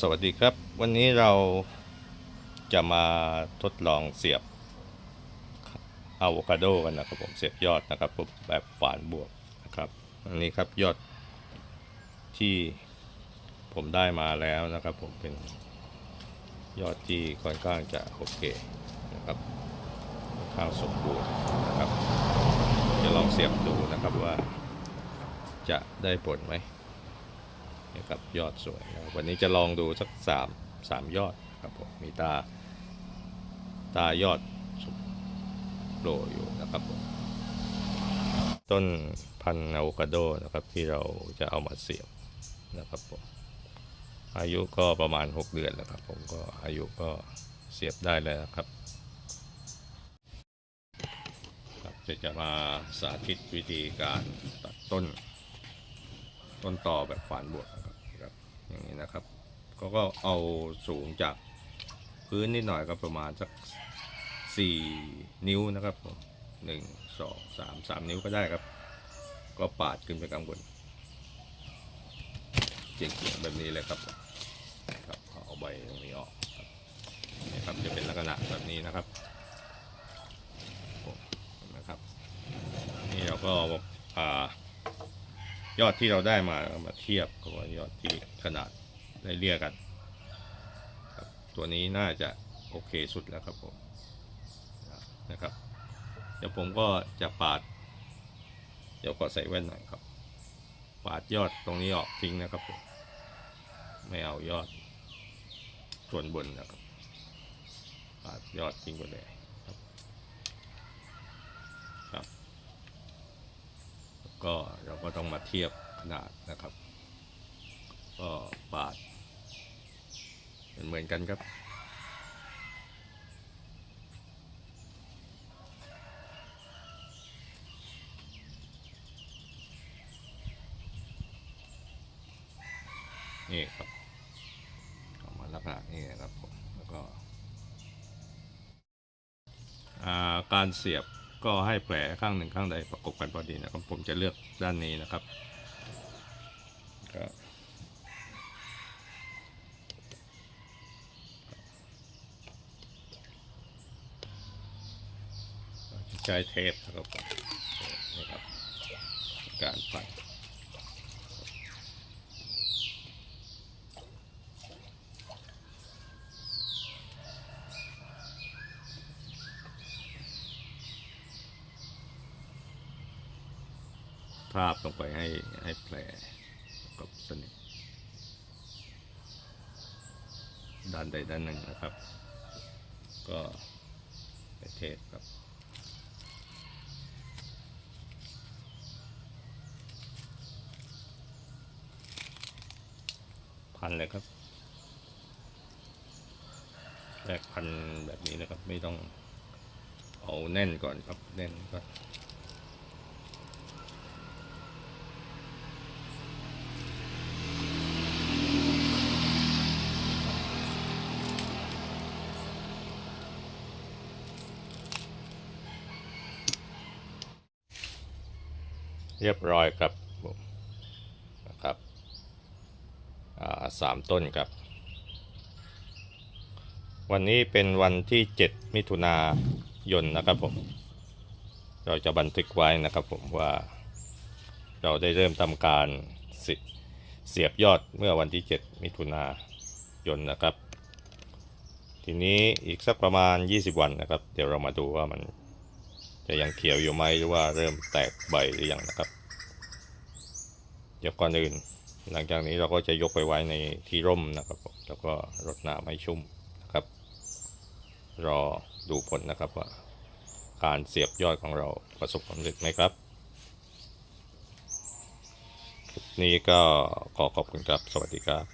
สวัสดีครับ วันนี้เราจะมาทดลองเสียบอะโวคาโดกันนะครับผมเสียบยอดนะครับผมแบบฝานบวกนะครับอันนี้ครับยอดที่ผมได้มาแล้วนะครับผมเป็นยอดที่ค่อนข้างจะโอเคนะครับข้างสมบูรณ์นะครับ จะลองเสียบดูนะครับว่าจะได้ผลไหม นะครับยอดสวยนะครับวันนี้จะลองดูสักสามสามยอดครับผมมีตา ตายอดโผล่อยู่นะครับผมต้นพันธุ์อะโวคาโดนะครับที่เราจะเอามาเสียบนะครับผมอายุก็ประมาณ 6 เดือนแล้วครับผมก็อายุก็เสียบได้แล้วนะครับครับจะจะมาสาธิตวิธีการตัดต้น ต้นต่อแบบฝานบวก อย่างนี้นะครับเขาก็เอาสูงจากพื้นนิดหน่อยก็ประมาณสักสี่นิ้วนะครับผมหนึ่งสองสามสามนิ้วก็ได้ครับ ก็ปาดขึ้นไปข้างบนเจียงๆแบบนี้เลยครับครับเอาใบตรงนี้ออกนี่ครับจะเป็นลักษณะแบบนี้นะครับนไหมครับ นี่เราก็อ่า ยอดที่เราได้มามาเทียบกับยอดที่ขนาดได้เรียกกันตัวนี้น่าจะโอเคสุดแล้วครับผมนะครับ เดี๋ยวผมก็จะปาด เดี๋ยวก็ใส่แว่นหน่อยครับ ปาดยอดตรงนี้ออกทิ้งนะครับผมไม่เอายอด ส่วนบนนะครับ ปาดยอดทิ้งไปเลยครับ ครับก็ ก็ต้องมาเทียบขนาดนะครับ ก็ปาดเหมือนกันครับนี่ครับเอามาลักษณะนี้นะครับผมแล้วก็การเสียบ ก็ให้แผลข้างหนึ่งข้างใดประกบกันพอดีนะครับผมจะเลือกด้านนี้นะครับก็ใช้เทปนะครับนี่ครับ การปัด ภาพลงไปให้ให้แผลกับสนิทด้านใดด้านหนึ่งนะครับ ก็ไปเทปครับพันเลยครับแรกพันแบบนี้นะครับ ไม่ต้องเอาแน่นก่อนครับ แน่นก็ เรียบร้อยครับนะครับสามต้นครับ วันนี้เป็นวันที่ 7 มิถุนายนนะครับผม เราจะบันทึกไว้นะครับผมว่า เราได้เริ่มทำการสิเสียบยอดเมื่อวันที่ 7 มิถุนายนนะครับ ทีนี้อีกสักประมาณ 20 วันนะครับ เดี๋ยวเรามาดูว่ามัน จะยังเขียวอยู่ไหมหรือว่าเริ่มแตกใบหรือยังนะครับ เดี๋ยวก่อนอื่น หลังจากนี้เราก็จะยกไปไว้ในที่ร่มนะครับ แล้วก็รดน้ำให้ชุ่มนะครับ รอดูผลนะครับว่า การเสียบยอดของเราประสบความสำเร็จไหมครับคลิปนี้ก็ขอขอบคุณครับ สวัสดีครับ